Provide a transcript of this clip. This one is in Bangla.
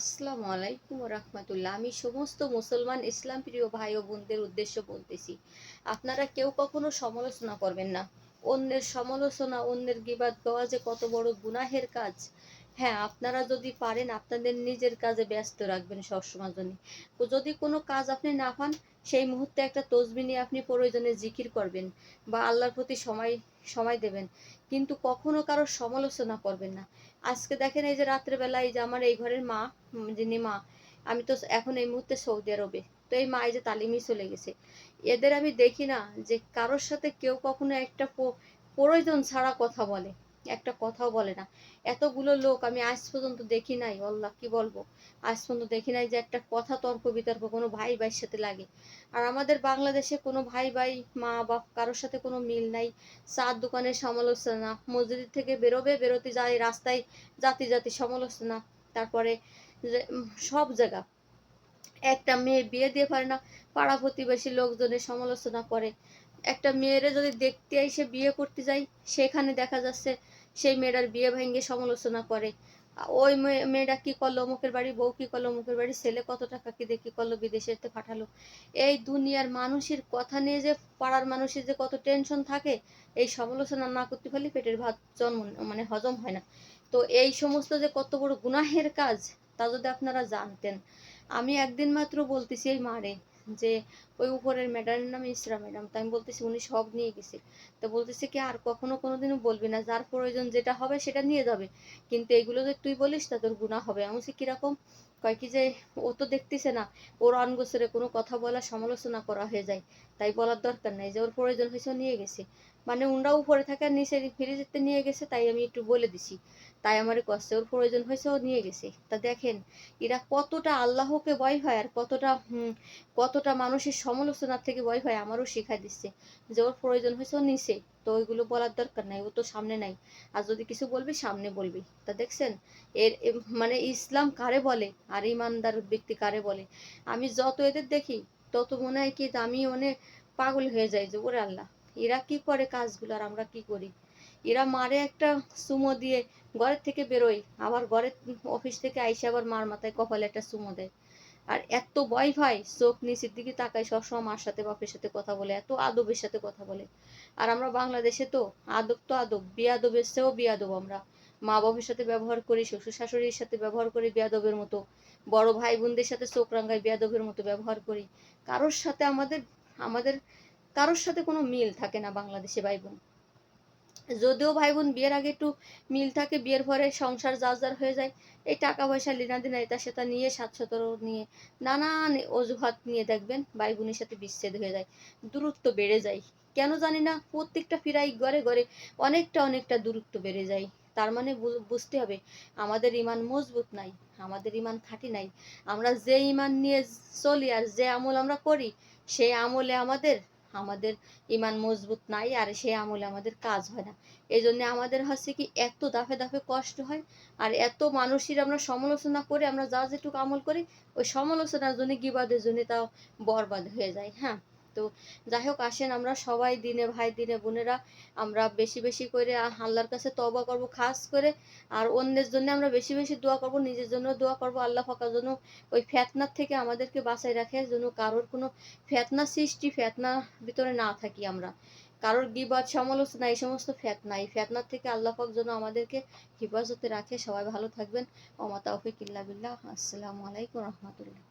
আসসালামু আলাইকুম রহমতুল্লাহ। আমি সমস্ত মুসলমান ইসলাম প্রিয় ভাই ও বোনদের উদ্দেশ্য বলতেছি, আপনারা কেউ কখনো সমালোচনা করবেন না। অন্যের সমালোচনা, অন্যের গিবাদ দেওয়া যে কত বড় গুনাহের কাজ। হ্যাঁ আপনারা যদি পারেন, আপনাদের নিজের কাজে ব্যস্ত রাখবেন সবসময় যদি কোনো কাজ আপনি না পান সেই মুহূর্তে একটা তসবি নিয়ে আপনি প্রয়োজনে জিকির করবেন বা আল্লাহর প্রতি সময় সময় দেবেন। কিন্তু কখনো কারও সমালোচনা করবেন না। আজকে দেখেন এই যে রাত্রেবেলা এই যে আমার এই ঘরের মা, যিনি মা, আমি তো এখন এই মুহূর্তে সৌদি আরবে। তো এই মা এই যে তালিমই চলে গেছে। এদের আমি দেখি না যে কারোর সাথে কেউ কখনো একটা প্রয়োজন ছাড়া কথা বলে। একটা কথাও বলে না। এতগুলো লোক আমি আজ পর্যন্ত দেখি নাই, আল্লাহ কি বলব? আজ পর্যন্ত দেখি নাই যে একটা কথা তর্ক বিতর্ক, কোনো ভাই ভাইয়ের সাথে লাগে। আর আমাদের বাংলাদেশে কোনো ভাই ভাই, মা বাপ কারোর সাথে কোনো মিল নাই। চার দোকানের সমালোচনা, মসজিদ থেকে বেরোবে বেরোতে যায় রাস্তায় জাতি জাতি সমালোচনা, তারপরে সব জায়গা। একটা মেয়ে বিয়ে দিয়ে পারে না, পাড়া প্রতিবেশী লোকজনের সমালোচনা করে। একটা মেয়েরে যদি দেখতে এসে বিয়ে করতে যাই সেখানে দেখা যাচ্ছে সেই মেয়েটার বিয়ে ভেঙে সমালোচনা করে। ওই মেয়েটা কি করল, অমুকের বাড়ি, বউ কি করল, অমুকের বাড়ি, ছেলে কত টাকা কি কি করল বিদেশেতে পাঠালো। এই দুনিয়ার মানুষের কথা নিয়ে যে, পাড়ার মানুষের যে কত টেনশন থাকে, এই সমালোচনা না করতে পারলে পেটের ভাত জন্ম মানে হজম হয় না। তো এই সমস্ত যে কত বড় গুনাহের কাজ, তা যদি আপনারা জানতেন। আমি একদিন মাত্র বলতেছি এই মারে যে ওই উপরের ম্যাডামের নাম ইসরা ম্যাডাম, তো আমি বলতেছি উনি সব নিয়ে গেছে। তো বলতেছে কি, আর কখনো কোনোদিনও বলবি না, যার প্রয়োজন যেটা হবে সেটা নিয়ে যাবে। কিন্তু এগুলো যে তুই বলিস তা তোর গুণা হবে। আমি বলছি, কীরকম? কয় কি যে, ও তো দেখতেছে না, ওর অনগোসরে কোনো কথা বলা সমালোচনা করা হয়ে যায়। তাই বলার দরকার নাই যে ওর প্রয়োজন হয়েছে নিয়ে গেছে। মানে উনরা উপরে থাকে নিচে ফ্রিজেতে নিয়ে গেছে, তাই আমি একটু বলে দিছি। তাই আমার কষ্ট ওর প্রয়োজন হয়েছে ও নিয়ে গেছে। তা দেখেন, এরা কতটা আল্লাহকে ভয় হয় আর কতটা কতটা মানুষের সমালোচনার থেকে ভয় হয়, আমারও শেখাই দিচ্ছে। যে ওর প্রয়োজন হয়েছে ও নিছে, তো ওইগুলো বলার দরকার নাই, ও তো সামনে নাই। আর যদি কিছু বলবি, সামনে বলবি। তা দেখছেন, এর মানে ইসলাম কারে বলে, আর ইমানদার ব্যক্তি কারে বলে? আমি যত এদের দেখি, তত মনে হয় কি আমি অনেক পাগল হয়ে যাই যে, ওরে আল্লাহ, এরা কি করে কাজগুলো আর আমরা কি করি? এরা মারে একটা সুমো দিয়ে ঘরের থেকে বেরোয়, আবার ঘরের অফিস থেকে আইসে আবার মার মাথায় কপালে একটা সুমো দেয়। আর এত ভয় ভাই চোখ নিচের দিকে তাকায় সবসময় মার সাথে, বাপের সাথে কথা বলে, এত আদবের সাথে কথা বলে। আর আমরা বাংলাদেশে তো আদব তো আদব বিয়াদবের চেয়েও বিয়াদব আমরা। মা বাবার সাথে ব্যবহার করি, শ্বশুর শাশুড়ির সাথে ব্যবহার করি বিয়াদবের মতো। বড় ভাই বোনদের সাথে চোখ রাঙ্গায় বিয়াদবের মতো ব্যবহার করি। কারোর সাথে আমাদের আমাদের, কারোর সাথে কোনো মিল থাকে না বাংলাদেশে ভাই বোন। যদিও ভাই বোন বিয়ের আগে একটু মিল থাকে, বিয়ের পরে সংসার যার হয়ে যায়, এই টাকা পয়সা লিনা দিনা এটা সেটা নিয়ে সাত স্বাচ্ছতর নিয়ে নানান অজুহাত নিয়ে দেখবেন ভাই বোনের সাথে বিচ্ছেদ হয়ে যায়, দূরত্ব বেড়ে যায়। কেন জানি না, প্রত্যেকটা ফিরাই ঘরে ঘরে অনেকটা অনেকটা দূরত্ব বেড়ে যায়। তার মানে বুঝতে হবে, আমাদের ইমান মজবুত নাই, আমাদের ইমান খাঁটি নাই। আমরা যে ইমান নিয়ে চলি আর যে আমল আমরা করি, সেই আমলে আমাদের আমাদের ইমান মজবুত নাই আর সেই আমলে আমাদের কাজ হয় না। এই জন্য আমাদের হচ্ছে কি এত দাফে দাফে কষ্ট হয় আর এত মানুষের আমরা সমালোচনা করে আমরা যা যেটুকু আমল করি, ওই সমালোচনার জন্য গিবাদের জন্য তাও বরবাদ হয়ে যায় হ্যাঁ? তো যাই হোক, আসেন আমরা সবাই দিনে ভাই, দিনে বোনেরা আমরা বেশি বেশি করে আল্লাহর কাছে তবা করব, খাস করে। আর অন্যের জন্য আমরা বেশি বেশি দোয়া করব, নিজের জন্য দোয়া করব, আল্লাহ ফাঁকার জন্য ওই ফেতনার থেকে আমাদেরকে বাঁচাই রাখে, যেন কারোর কোনো ফেতনা সৃষ্টি, ফেতনা ভিতরে না থাকি আমরা। কারোর গিবাদ সমালোচনা, এই সমস্ত ফেতনা, এই ফেতনার থেকে আল্লাহ পাক যেন আমাদেরকে হেফাজতে রাখে। সবাই ভালো থাকবেন। ওমা তাওফিক ইল্লা বিল্লাহ। আসসালামু আলাইকুম রহমতুল্লাহ।